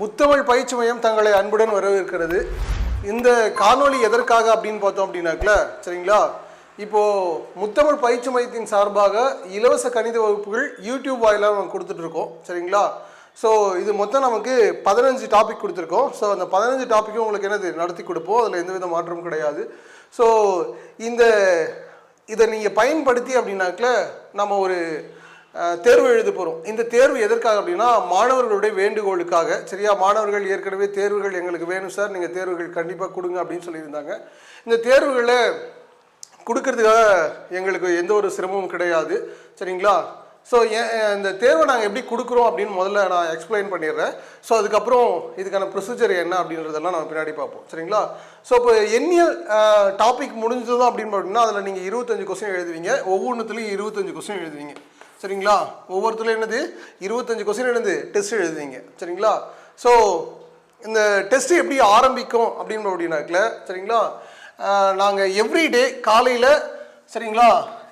முத்தமிழ் பயிற்சி மையம் தங்களை அன்புடன் வரவேற்கிறது. இந்த காணொளி எதற்காக அப்படின்னு பார்த்தோம் அப்படின்னாக்கல சரிங்களா? இப்போ முத்தமிழ் பயிற்சி மையத்தின் சார்பாக இலவச கணித வகுப்புகள் யூடியூப் வாயிலாக நம்ம கொடுத்துட்டு இருக்கோம் சரிங்களா? ஸோ இது மொத்தம் நமக்கு பதினஞ்சு டாபிக் கொடுத்துருக்கோம். ஸோ அந்த பதினஞ்சு டாப்பிக்கும் உங்களுக்கு என்னது நடத்தி கொடுப்போம். அதில் எந்தவித மாற்றமும் கிடையாது. ஸோ இந்த இதை நீங்கள் பயன்படுத்தி அப்படின்னாக்கல நம்ம ஒரு தேர்வு எழுத போகிறோம் இந்த தேர்வு எதற்காக அப்படின்னா மாணவர்களுடைய வேண்டுகோளுக்காக. சரியா? மாணவர்கள் ஏற்கனவே தேர்வுகள் எங்களுக்கு வேணும் சார். நீங்கள் தேர்வுகள் கண்டிப்பாக கொடுங்க அப்படின்னு சொல்லியிருந்தாங்க. இந்த தேர்வுகளை கொடுக்கறதுக்காக எங்களுக்கு எந்த ஒரு சிரமமும் கிடையாது. சரிங்களா? ஸோ இந்த தேர்வை நாங்கள் எப்படி கொடுக்குறோம் அப்படின்னு முதல்ல நான் எக்ஸ்பிளைன் பண்ணிடுறேன். ஸோ அதுக்கப்புறம் இதுக்கான ப்ரொசீஜர் என்ன அப்படின்றதெல்லாம் நம்ம பின்னாடி பார்ப்போம். சரிங்களா? ஸோ இப்போ எண்ணியல் டாபிக் முடிஞ்சதும் அப்படின்னு பார்த்தீங்கன்னா அதில் நீங்கள் இருபத்தஞ்சு கொஸ்டின் எழுதுவீங்க. ஒவ்வொன்றுத்துலையும் இருபத்தஞ்சு கொஸ்டின் எழுதுவீங்க. சரிங்களா? ஒவ்வொருத்தரும் என்னது? இருபத்தஞ்சு கொஸ்டின் என்னது? டெஸ்ட் எழுதுவீங்க. சரிங்களா? ஸோ இந்த டெஸ்ட் எப்படி ஆரம்பிக்கும் அப்படின்னு அப்படின்னாக்கல சரிங்களா? நாங்கள் எவ்ரிடே காலையில் சரிங்களா?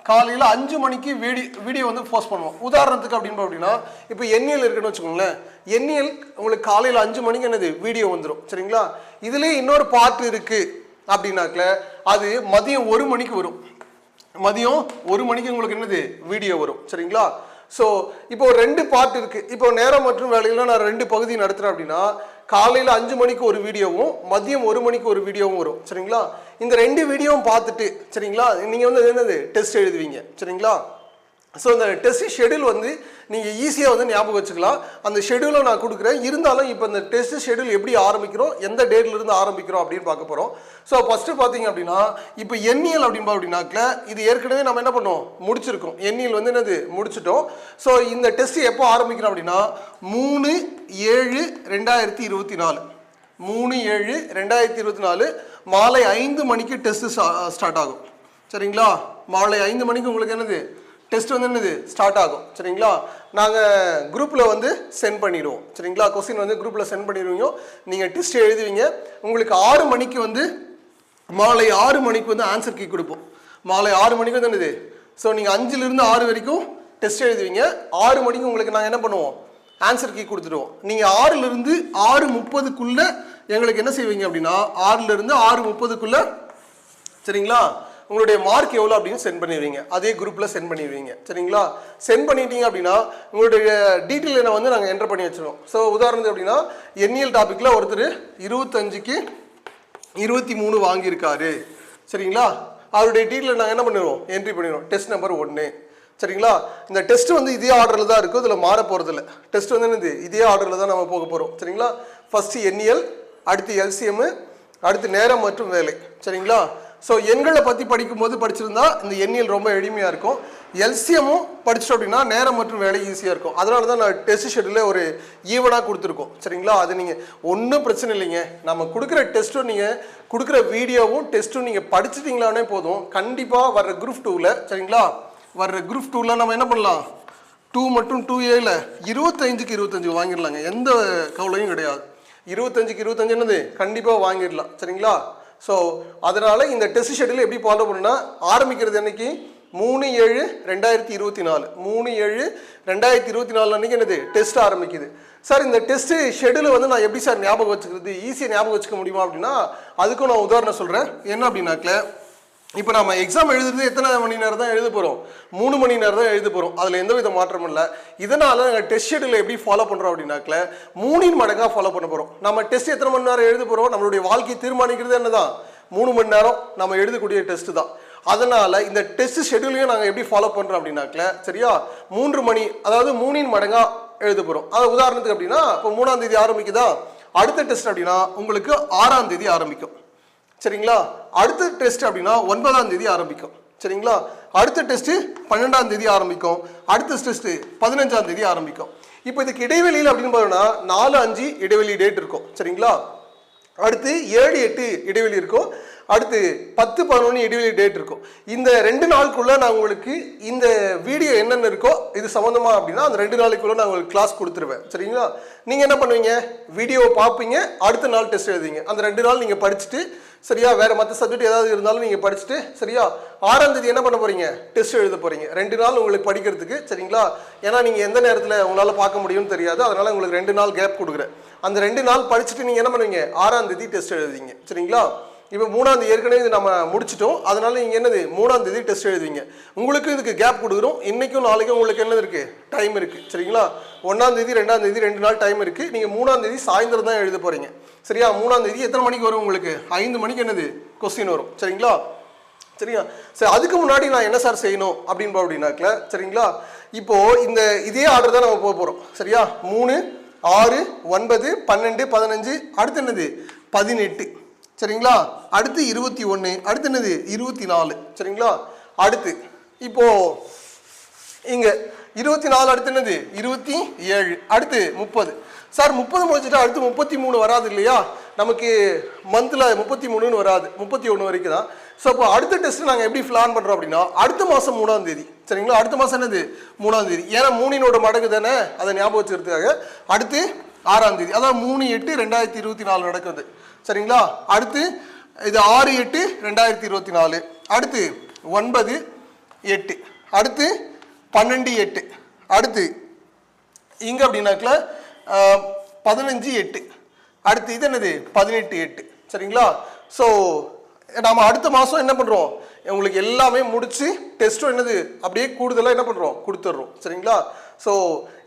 காலையில் அஞ்சு மணிக்கு வீடியோ வீடியோ வந்து போஸ்ட் பண்ணுவோம். உதாரணத்துக்கு அப்படின்னு அப்படின்னா இப்போ எண்ணியல் இருக்குன்னு வச்சுக்கோங்களேன். எண்ணியல் உங்களுக்கு காலையில் அஞ்சு மணிக்கு என்னது? வீடியோ வந்துடும் சரிங்களா? இதுலேயே இன்னொரு பார்ட் இருக்குது அப்படின்னாக்கல அது மதியம் ஒரு மணிக்கு வரும். மதியம் ஒரு மணிக்கு உங்களுக்கு என்னது? வீடியோ வரும். சரிங்களா? ஸோ இப்போ ரெண்டு பார்ட் இருக்கு. இப்போ நேரம் மற்றும் வேலையில நான் ரெண்டு பகுதி நடத்துறேன் அப்படின்னா காலையில் அஞ்சு மணிக்கு ஒரு வீடியோவும் மதியம் ஒரு மணிக்கு ஒரு வீடியோவும் வரும். சரிங்களா? இந்த ரெண்டு வீடியோவும் பார்த்துட்டு சரிங்களா? நீங்கள் வந்து என்னது? டெஸ்ட் எழுதுவீங்க. சரிங்களா? ஸோ இந்த டெஸ்ட் ஷெடியூல் வந்து நீங்கள் ஈஸியாக வந்து ஞாபகம் வச்சுக்கலாம். அந்த ஷெடியூலை நான் கொடுக்குறேன். இருந்தாலும் இப்போ இந்த டெஸ்ட் ஷெடியூல் எப்படி ஆரம்பிக்கிறோம்? எந்த டேட்லேருந்து ஆரம்பிக்கிறோம் அப்படின்னு பார்க்க போகிறோம் ஸோ ஃபஸ்ட்டு பார்த்தீங்க அப்படின்னா இப்போ எண்ணியல் அப்படின்னு அப்படின்னாக்கல இது ஏற்கனவே நம்ம என்ன பண்ணோம்? முடிச்சிருக்கோம். எண்ணியல் வந்து என்னது? முடிச்சிட்டோம். ஸோ இந்த டெஸ்ட் எப்போ ஆரம்பிக்கிறோம் அப்படின்னா மூணு ஏழு ரெண்டாயிரத்தி இருபத்தி நாலு. மூணு ஏழு ரெண்டாயிரத்தி இருபத்தி நாலு மாலை ஐந்து மணிக்கு டெஸ்ட்டு ஸ்டார்ட் ஆகும். சரிங்களா? மாலை ஐந்து மணிக்கு உங்களுக்கு என்னது? டெஸ்ட் வந்து என்னது? ஸ்டார்ட் ஆகும். சரிங்களா? நாங்கள் குரூப்பில் வந்து சென்ட் பண்ணிடுவோம். சரிங்களா? கொஸ்டின் வந்து குரூப்பில் சென்ட் பண்ணிடுவீங்க. நீங்கள் டெஸ்ட் எழுதுவீங்க. உங்களுக்கு ஆறு மணிக்கு வந்து மாலை ஆறு மணிக்கு வந்து ஆன்சர் கீ கொடுப்போம். மாலை ஆறு மணிக்கு வந்து என்னது? ஸோ நீங்கள் அஞ்சுலேருந்து ஆறு வரைக்கும் டெஸ்ட் எழுதுவீங்க. ஆறு மணிக்கு உங்களுக்கு நாங்கள் என்ன பண்ணுவோம்? ஆன்சர் கீ கொடுத்துருவோம் நீங்கள் ஆறுலேருந்து ஆறு முப்பதுக்குள்ளே எங்களுக்கு என்ன செய்வீங்க அப்படின்னா ஆறுலேருந்து ஆறு முப்பதுக்குள்ளே சரிங்களா? உங்களுடைய மார்க் எவ்வளோ அப்படின்னு சென்ட் பண்ணிடுவீங்க. அதே குரூப்பில் சென்ட் பண்ணிடுவீங்க. சரிங்களா? சென்ட் பண்ணிட்டீங்க அப்படின்னா உங்களுடைய டீட்டெயில் என்ன வந்து நாங்கள் என்டர் பண்ணி வச்சிருவோம். ஸோ உதாரணத்துக்கு அப்படின்னா எண்ணியல் டாப்பிக்கில் ஒருத்தர் இருபத்தஞ்சுக்கு இருபத்தி மூணு வாங்கியிருக்காரு. சரிங்களா? அவருடைய டீட்டெயில் நாங்கள் என்ன பண்ணிடுவோம்? என்ட்ரி பண்ணிடுவோம். டெஸ்ட் நம்பர் ஒன்று சரிங்களா? இந்த டெஸ்ட் வந்து இதே ஆர்டரில் தான் இருக்கும் இதில் மாற போகிறதில்ல டெஸ்ட் வந்து என்னது? இதே ஆர்டரில் தான் நம்ம போக போகிறோம் சரிங்களா? ஃபஸ்ட்டு எண்ணியல் அடுத்து எல்சிஎம் அடுத்து நேரம் மற்றும் வேலை. சரிங்களா? ஸோ எண்களை பற்றி படிக்கும்போது படிச்சிருந்தா இந்த எண்ணியல் ரொம்ப எளிமையாக இருக்கும். எல்சிஎம்மும் படிச்சிட்டோம் அப்படின்னா நேரம் மற்றும் வேலை ஈஸியாக இருக்கும். அதனால தான் நான் டெஸ்ட் ஷெடியூலில் ஒரு ஈவனாக கொடுத்துருக்கோம். சரிங்களா? அது நீங்கள் ஒன்றும் பிரச்சனை இல்லைங்க. நம்ம கொடுக்குற டெஸ்ட்டும் நீங்கள் கொடுக்குற வீடியோவும் டெஸ்ட்டும் நீங்கள் படிச்சிட்டிங்களானே போதும். கண்டிப்பாக வர்ற குரூப் டூவில் சரிங்களா? வர்ற குரூப் டூவில் நம்ம என்ன பண்ணலாம்? டூ மற்றும் டூ ஏல இருபத்தஞ்சுக்கு இருபத்தஞ்சு வாங்கிடலாங்க. எந்த கவலையும் கிடையாது. இருபத்தஞ்சுக்கு இருபத்தஞ்சு என்னது? கண்டிப்பாக வாங்கிடலாம். சரிங்களா? ஸோ அதனால் இந்த டெஸ்ட் ஷெட்யூல் எப்படி ஃபாலோ பண்ணுன்னா ஆரம்பிக்கிறது என்னைக்கு? மூணு ஏழு ரெண்டாயிரத்தி இருபத்தி நாலு. மூணு ஏழு ரெண்டாயிரத்தி இருபத்தி நாலு அன்றைக்கி என்னது? டெஸ்ட் ஆரம்பிக்குது. சார் இந்த டெஸ்ட் ஷெடியூலை வந்து நான் எப்படி சார் ஞாபகம் வச்சுக்கிறது? ஈஸியாக ஞாபகம் வச்சுக்க முடியுமா அப்படின்னா அதுக்கும் நான் உதாரணம் சொல்கிறேன் என்ன அப்படின்னாக்கல இப்போ நம்ம எக்ஸாம் எழுதுறது எத்தனை மணி நேரம் தான் எழுத போகிறோம் மூணு மணி நேரம் தான் எழுத போகிறோம் அதில் எந்த வித மாற்றமும் இல்லை. இதனால் நாங்கள் டெஸ்ட் ஷெடியூல் எப்படி ஃபாலோ பண்ணுறோம் அப்படின்னாக்கல மூணின் மடங்காக ஃபாலோ பண்ண போகிறோம் நம்ம டெஸ்ட் எத்தனை மணி நேரம் எழுத போகிறோம் நம்மளுடைய வாழ்க்கையை தீர்மானிக்கிறது என்னதான்? மூணு மணி நேரம் நம்ம எழுதக்கூடிய டெஸ்ட் தான். அதனால் இந்த டெஸ்ட் ஷெடியூலையும் நாங்கள் எப்படி ஃபாலோ பண்ணுறோம் அப்படின்னாக்கல சரியா? மூன்று மணி அதாவது மூணின் மடங்காக எழுத போகிறோம் அது உதாரணத்துக்கு அப்படின்னா இப்போ மூணாம் தேதி ஆரம்பிக்குதா? அடுத்த டெஸ்ட் அப்படின்னா உங்களுக்கு ஆறாம் தேதி ஆரம்பிக்கும். சரிங்களா? அடுத்த டெஸ்ட் அப்படின்னா ஒன்பதாம் தேதி ஆரம்பிக்கும். சரிங்களா? அடுத்த டெஸ்ட்டு பன்னெண்டாம் தேதி ஆரம்பிக்கும். அடுத்த டெஸ்ட்டு பதினஞ்சாம் தேதி ஆரம்பிக்கும். இப்போ இதுக்கு இடைவெளியில் அப்படின்னு பார்த்தோம்னா நாலு அஞ்சு இடைவெளி டேட் இருக்கும். சரிங்களா? அடுத்து ஏழு எட்டு இடைவெளி இருக்கும். அடுத்து பத்து பதினொன்று இடைவெளி டேட் இருக்கும். இந்த ரெண்டு நாளுக்குள்ள நான் உங்களுக்கு இந்த வீடியோ என்னென்ன இருக்கோ இது சம்மந்தமாக அப்படின்னா அந்த ரெண்டு நாளைக்குள்ளே நான் உங்களுக்கு கிளாஸ் கொடுத்துருவேன். சரிங்களா? நீங்கள் என்ன பண்ணுவீங்க? வீடியோவை பார்ப்பீங்க அடுத்த நாள் டெஸ்ட் எழுதுவீங்க. அந்த ரெண்டு நாள் நீங்கள் படிச்சுட்டு சரியா வேற மற்ற சப்ஜெக்ட் ஏதாவது இருந்தாலும் நீங்கள் படிச்சுட்டு சரியா ஆறாம் தேதி என்ன பண்ண போறீங்க? டெஸ்ட் எழுத போறீங்க. ரெண்டு நாள் உங்களுக்கு படிக்கிறதுக்கு சரிங்களா? ஏன்னா நீங்கள் எந்த நேரத்தில் உங்களால் பார்க்க முடியும்னு தெரியாது. அதனால உங்களுக்கு ரெண்டு நாள் கேப் கொடுக்குறேன். அந்த ரெண்டு நாள் படிச்சுட்டு நீங்கள் என்ன பண்ணுவீங்க? ஆறாம் தேதி டெஸ்ட் எழுதுவீங்க. சரிங்களா? இப்போ மூணாம் ஏற்கனவே இது நம்ம முடிச்சிட்டோம். அதனால நீங்கள் என்னது? மூணாந்தேதி டெஸ்ட் எழுதுவீங்க. உங்களுக்கு இதுக்கு கேப் கொடுக்குறோம். இன்றைக்கும் நாளைக்கும் உங்களுக்கு என்னது இருக்குது டைம் இருக்குது சரிங்களா? ஒன்றாந்தேதி ரெண்டாந்தேதி ரெண்டு நாள் டைம் இருக்குது நீங்கள் மூணாந்தேதி சாயந்தரம் தான் எழுத போகிறீங்க சரியா? மூணாந்தேதி எத்தனை மணிக்கு வரும் உங்களுக்கு? ஐந்து மணிக்கு என்னது? கொஸ்டின் வரும். சரிங்களா? சரியா? சரி அதுக்கு முன்னாடி நான் என்ன சார் செய்யணும் அப்படின்பா அப்படின்னாக்கல சரிங்களா? இப்போது இந்த இதே ஆர்டர் தான் நம்ம போக போகிறோம் சரியா? மூணு ஆறு ஒன்பது பன்னெண்டு பதினஞ்சு அடுத்து என்னது? பதினெட்டு. சரிங்களா? அடுத்து இருபத்தி ஒன்று அடுத்து என்னது? இருபத்தி நாலு. சரிங்களா? அடுத்து இப்போ இங்கே இருபத்தி நாலு அடுத்து என்னது? இருபத்தி ஏழு அடுத்து முப்பது. சார் முப்பது முடிச்சுட்டா அடுத்து முப்பத்தி மூணு வராது இல்லையா? நமக்கு மந்தில் முப்பத்தி மூணுன்னு வராது. முப்பத்தி ஒன்று வரைக்கும் தான் ஸோ இப்போ அடுத்த டெஸ்ட் நாங்கள் எப்படி பிளான் பண்ணுறோம் அப்படின்னா அடுத்த மாதம் மூணாம் தேதி. சரிங்களா? அடுத்த மாதம் என்னது? மூணாம் தேதி. ஏன்னா மூணினோட மடங்கு தானே? அதை ஞாபகம் வச்சுக்கிறதுக்காக. அடுத்து ஆறாம் தேதி. அதாவது மூணு எட்டு ரெண்டாயிரத்தி இருபத்தி நாலு நடக்குது சரிங்களா? அடுத்து இது ஆறு எட்டு ரெண்டாயிரத்தி இருபத்தி நாலு. அடுத்து ஒன்பது எட்டு. அடுத்து பன்னெண்டு எட்டு. அடுத்து இங்கே அப்படின்னாக்கல பதினஞ்சு எட்டு. அடுத்து இது என்னது? பதினெட்டு எட்டு. சரிங்களா? ஸோ நாம் அடுத்த மாதம் என்ன பண்ணுறோம் உங்களுக்கு எல்லாமே முடிச்சு டெஸ்ட்டும் என்னது? அப்படியே கூடுதலாக என்ன பண்ணுறோம் கொடுத்துட்றோம். சரிங்களா? ஸோ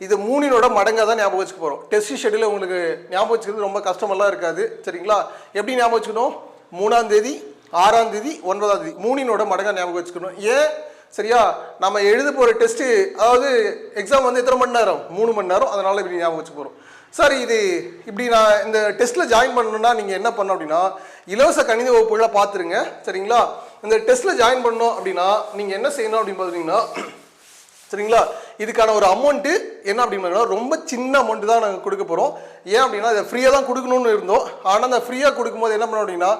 இது மூணினோட மடங்காக தான் ஞாபகம் வச்சுக்க போகிறோம் டெஸ்ட் ஷெடியூல் உங்களுக்கு ஞாபகம் வச்சுக்கிறது ரொம்ப கஷ்டமெல்லாம் இருக்காது. சரிங்களா? எப்படி ஞாபகம் வச்சுக்கணும்? மூணாம் தேதி ஆறாம் தேதி ஒன்பதாம் தேதி. மூணினோட மடங்காக ஞாபகம் வச்சுக்கணும். ஏன்? சரியா? நம்ம எழுத போகிற டெஸ்ட்டு அதாவது எக்ஸாம் வந்து எத்தனை மணி நேரம்? மூணு மணி நேரம். அதனால் இப்படி ஞாபகம் வச்சு போகிறோம் சார் இது இப்படி நான் இந்த டெஸ்ட்டில் ஜாயின் பண்ணணும்னா நீங்கள் என்ன பண்ணணும் அப்படின்னா இலவச கணித வகுப்புகளை பார்த்துருங்க. சரிங்களா? இந்த டெஸ்ட்டில் ஜாயின் பண்ணணும் அப்படின்னா நீங்கள் என்ன செய்யணும் அப்படின்னு பார்த்தீங்கன்னா சரிங்களா? இதுக்கான ஒரு அமௌண்ட்டு என்ன அப்படின்னா ரொம்ப சின்ன அமௌண்ட் தான் நாங்கள் கொடுக்க போகிறோம் ஏன் அப்படின்னா இதை ஃப்ரீயாக தான் கொடுக்கணும்னு இருந்தோம். ஆனால் அந்த ஃப்ரீயாக கொடுக்கும்போது என்ன பண்ணோம் அப்படின்னா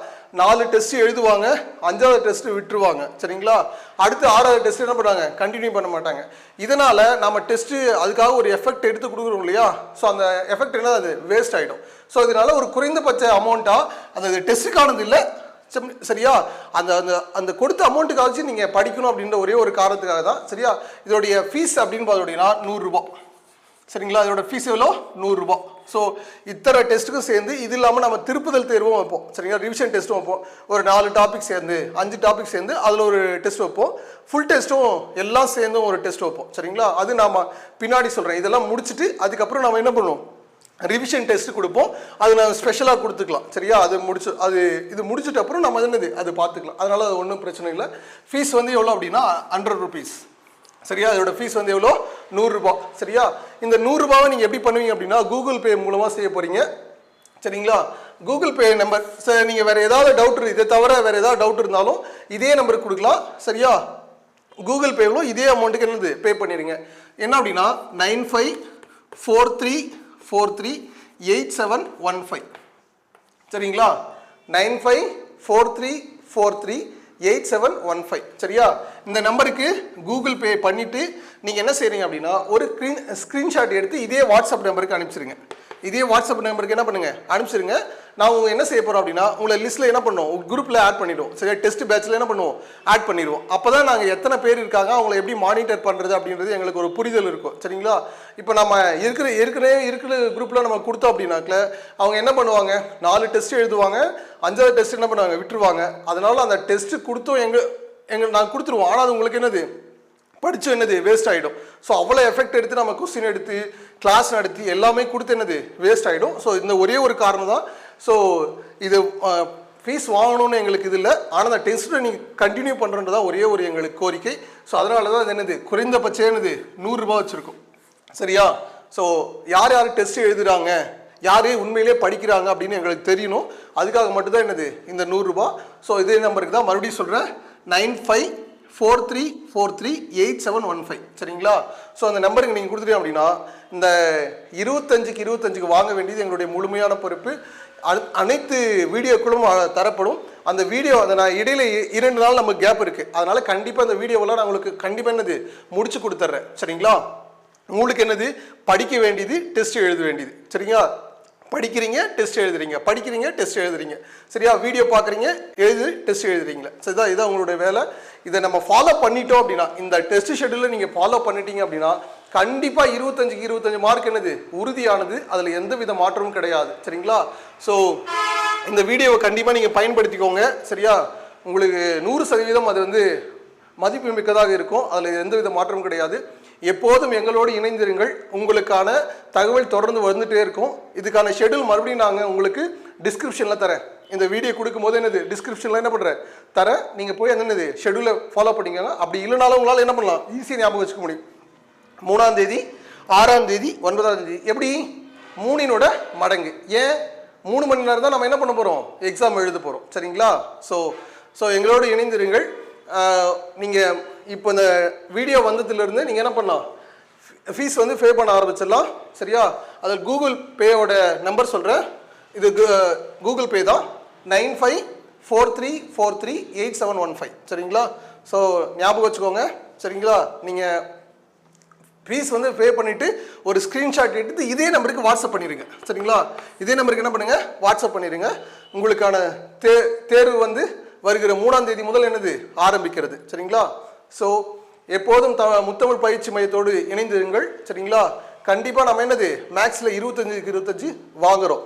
நாலு டெஸ்ட் எழுதுவாங்க அஞ்சாவது டெஸ்ட் விட்டுருவாங்க. சரிங்களா? அடுத்து ஆறாவது டெஸ்ட் என்ன பண்ணுவாங்க? கண்டினியூ பண்ண மாட்டாங்க. இதனால் நம்ம டெஸ்ட்டு அதுக்காக ஒரு எஃபெக்ட் எடுத்து கொடுக்குறோம் இல்லையா? ஸோ அந்த எஃபெக்ட் என்ன அது வேஸ்ட் ஆகிடும் ஸோ இதனால் ஒரு குறைந்தபட்ச அமௌண்ட்டாக அந்த டெஸ்ட்டுக்கானது இல்லை சரியா? அந்த அந்த அந்த கொடுத்த அமௌண்ட்டுக்காச்சும் நீங்கள் படிக்கணும் அப்படின்ற ஒரே ஒரு காரணத்துக்காக தான் சரியா? இதோடைய ஃபீஸ் அப்படின்னு பார்த்தீங்கன்னா நூறுரூபா சரிங்களா? இதோட ஃபீஸ் எவ்வளோ? நூறுரூபா ஸோ இத்தனை டெஸ்ட்டுக்கும் சேர்ந்து இது இல்லாமல் நம்ம திருப்புதல் தேர்வும் வைப்போம். சரிங்களா? ரிவிஷன் டெஸ்ட்டும் வைப்போம். ஒரு நாலு டாபிக் சேர்ந்து அஞ்சு டாபிக் சேர்ந்து அதில் ஒரு டெஸ்ட் வைப்போம். ஃபுல் டெஸ்ட்டும் எல்லாம் சேர்ந்தும் ஒரு டெஸ்ட் வைப்போம். சரிங்களா? அது நாம் பின்னாடி சொல்கிறேன் இதெல்லாம் முடிச்சுட்டு அதுக்கப்புறம் நம்ம என்ன பண்ணுவோம்? ரிவிஷன் டெஸ்ட் கொடுப்போம். அது நான் ஸ்பெஷலாக கொடுத்துக்கலாம். சரியா? அது முடிச்சு அது இது முடிச்சிட்ட அப்புறம் நம்ம என்னது? அது பார்த்துக்கலாம். அதனால் அது ஒன்றும் பிரச்சனை இல்லை. ஃபீஸ் வந்து எவ்வளோ அப்படின்னா ஹண்ட்ரட் ருபீஸ் சரியா? அதோட ஃபீஸ் வந்து எவ்வளோ? நூறுரூபா சரியா? இந்த நூறுரூபாவை நீங்கள் எப்படி பண்ணுவீங்க அப்படின்னா கூகுள் பே மூலமாக செய்ய போகிறீங்க சரிங்களா? கூகுள் பே நம்பர் சரி நீங்கள் வேறு ஏதாவது டவுட் இதை தவிர வேறு ஏதாவது டவுட் இருந்தாலும் இதே நம்பருக்கு கொடுக்கலாம். சரியா? கூகுள் பேவிலும் இதே அமௌண்ட்டுக்கு என்னது? பே பண்ணிடுங்க. என்ன அப்படின்னா nine five four three four three eight seven one five சரிங்களா? Nine five four three four three eight seven one five சரியா? இந்த நம்பருக்கு கூகுள் பே பண்ணிவிட்டு நீங்கள் என்ன செய்கிறீங்க அப்படின்னா ஒரு ஸ்க்ரீன் ஸ்க்ரீன்ஷாட் எடுத்து இதே வாட்ஸ்அப் நம்பருக்கு அனுப்பிச்சிருங்க. இதே வாட்ஸ்அப் நம்பருக்கு என்ன பண்ணுங்கள் அனுப்பிச்சிருங்க. நான் உங்கள் என்ன செய்ய போகிறோம் அப்படின்னா உங்களை லிஸ்ட்டில் என்ன பண்ணுவோம்? குரூப்பில் ஆட் பண்ணிடுவோம். சரியா? டெஸ்ட் பேட்சில் என்ன பண்ணுவோம்? ஆட் பண்ணிடுவோம். அப்போ தான் நாங்கள் எத்தனை பேர் இருக்காங்க அவங்கள எப்படி மானிட்டர் பண்ணுறது அப்படின்றது எங்களுக்கு ஒரு புரிதல் இருக்கும். சரிங்களா? இப்போ நம்ம இருக்கிற ஏற்கனவே இருக்கிற குரூப்பில் நம்ம கொடுத்தோம் அப்படின்னாக்கல அவங்க என்ன பண்ணுவாங்க? நாலு டெஸ்ட் எழுதுவாங்க. அஞ்சாவது டெஸ்ட் என்ன பண்ணுவாங்க? விட்டுருவாங்க. அதனால் அந்த டெஸ்ட்டு கொடுத்தோம் எங்கள் எங்கள் நாங்கள் கொடுத்துருவோம். ஆனால் அது உங்களுக்கு என்னது? படித்து என்னது? வேஸ்ட் ஆகிடும் ஸோ அவ்வளோ எஃபெக்ட் எடுத்து நம்ம கொஸ்டின் எடுத்து கிளாஸ் நடத்தி எல்லாமே கொடுத்து என்னது? வேஸ்ட் ஆகிடும் ஸோ இந்த ஒரே ஒரு காரணம் தான். ஸோ இது ஃபீஸ் வாங்கணும்னு எங்களுக்கு இது இல்லை. ஆனால் அந்த டெஸ்ட்டை நீங்கள் கண்டினியூ பண்ணுறது தான் ஒரே ஒரு எங்களுக்கு கோரிக்கை. ஸோ அதனால தான் இது என்னது? குறைந்தபட்சம் என்னது? நூறுரூபா வச்சுருக்கோம். சரியா? ஸோ யார் யார் டெஸ்ட் எழுதுகிறாங்க யார் உண்மையிலே படிக்கிறாங்க அப்படின்னு எங்களுக்கு தெரியணும். அதுக்காக மட்டும்தான் என்னது? இந்த நூறுரூபா ஸோ இதே நம்பருக்கு தான் மறுபடியும் சொல்கிறேன் nine five four three four three eight seven one five சரிங்களா? ஸோ அந்த நம்பருக்கு நீங்கள் கொடுத்துட்டீங்க அப்படின்னா இந்த இருபத்தஞ்சுக்கு இருபத்தஞ்சுக்கு வாங்க வேண்டியது எங்களுடைய முழுமையான பொறுப்பு. அனைத்து வீடியோக்களும் தரப்படும். அந்த வீடியோ அதை நான் இடையில இரண்டு நாள் நமக்கு கேப் இருக்கு. அதனால கண்டிப்பாக அந்த வீடியோவெல்லாம் நான் உங்களுக்கு கண்டிப்பாக என்னது முடிச்சு கொடுத்துட்றேன் சரிங்களா? உங்களுக்கு என்னது படிக்க வேண்டியது டெஸ்ட் எழுத வேண்டியது. சரிங்களா? படிக்கிறீங்க டெஸ்ட் எழுதுறீங்க. படிக்கிறீங்க டெஸ்ட் எழுதுறீங்க. சரியா? வீடியோ பார்க்குறீங்க எழுது டெஸ்ட் எழுதுறீங்களா? சரிதா? இதான் உங்களுடைய வேலை. இதை நம்ம ஃபாலோ பண்ணிட்டோம் அப்படின்னா இந்த டெஸ்ட் ஷெட்யூலில் நீங்கள் ஃபாலோ பண்ணிட்டீங்க அப்படின்னா கண்டிப்பாக இருபத்தஞ்சுக்கு இருபத்தஞ்சு மார்க் என்னது? உறுதியானது. அதில் எந்த வித மாற்றமும் கிடையாது. சரிங்களா? ஸோ இந்த வீடியோவை கண்டிப்பாக நீங்கள் பயன்படுத்திக்கோங்க. சரியா? உங்களுக்கு நூறு சதவீதம் அது வந்து மதிப்பு மிக்கதாக இருக்கும். அதில் எந்த வித மாற்றமும் கிடையாது. எப்போதும் எங்களோடு இணைந்திருங்கள். உங்களுக்கான தகவல் தொடர்ந்து வந்துட்டே இருக்கும். இதுக்கான ஷெட்யூல் மறுபடியும் நாங்கள் உங்களுக்கு டிஸ்கிரிப்ஷனில் தரேன். இந்த வீடியோ கொடுக்கும்போது என்னது? டிஸ்கிரிப்ஷனில் என்ன பண்ணுறேன் தரேன் நீங்கள் போய் அந்த என்னது? ஷெட்யூலை ஃபாலோ பண்ணிக்கோங்க. அப்படி இல்லைனாலும் உங்களால் என்ன பண்ணலாம்? ஈஸியாக ஞாபகம் வச்சுக்க முடியும். மூணாம் தேதி ஆறாம் தேதி ஒன்பதாம் தேதி. எப்படி? மூணினோட மடங்கு. ஏன்? மூணு மணி நேரம் தான் நம்ம என்ன பண்ண போகிறோம் எக்ஸாம் எழுத போகிறோம் சரிங்களா? ஸோ ஸோ எங்களோடு இணைந்திருங்கள். நீங்கள் இப்போ இந்த வீடியோ வந்ததுலேருந்து நீங்கள் என்ன பண்ணலாம்? ஃபீஸ் வந்து பே பண்ண ஆரம்பிச்சிடலாம். சரியா? அதில் கூகுள் பேயோட நம்பர் சொல்கிறேன் இது கூகுள் பே தான். Nine five four three four three eight seven one five. சரிங்களா? ஸோ ஞாபகம் வச்சுக்கோங்க. சரிங்களா? நீங்கள் ஃபீஸ் வந்து பே பண்ணிவிட்டு ஒரு ஸ்க்ரீன்ஷாட் எடுத்து இதே நம்பருக்கு வாட்ஸ்அப் பண்ணிடுங்க சரிங்களா? இதே நம்பருக்கு என்ன பண்ணுங்கள் வாட்ஸ்அப் பண்ணிடுங்க உங்களுக்கான தே தேர்வு வந்து வருகிற மூணாம் தேதி முதல் என்னது? ஆரம்பிக்கிறது. சரிங்களா? ஸோ எப்போதும் த முத்தமிழ் பயிற்சி மையத்தோடு இணைந்திருங்கள். சரிங்களா? கண்டிப்பாக நம்ம என்னது? மேக்ஸில் இருபத்தஞ்சுக்கு இருபத்தஞ்சு வாங்குறோம்.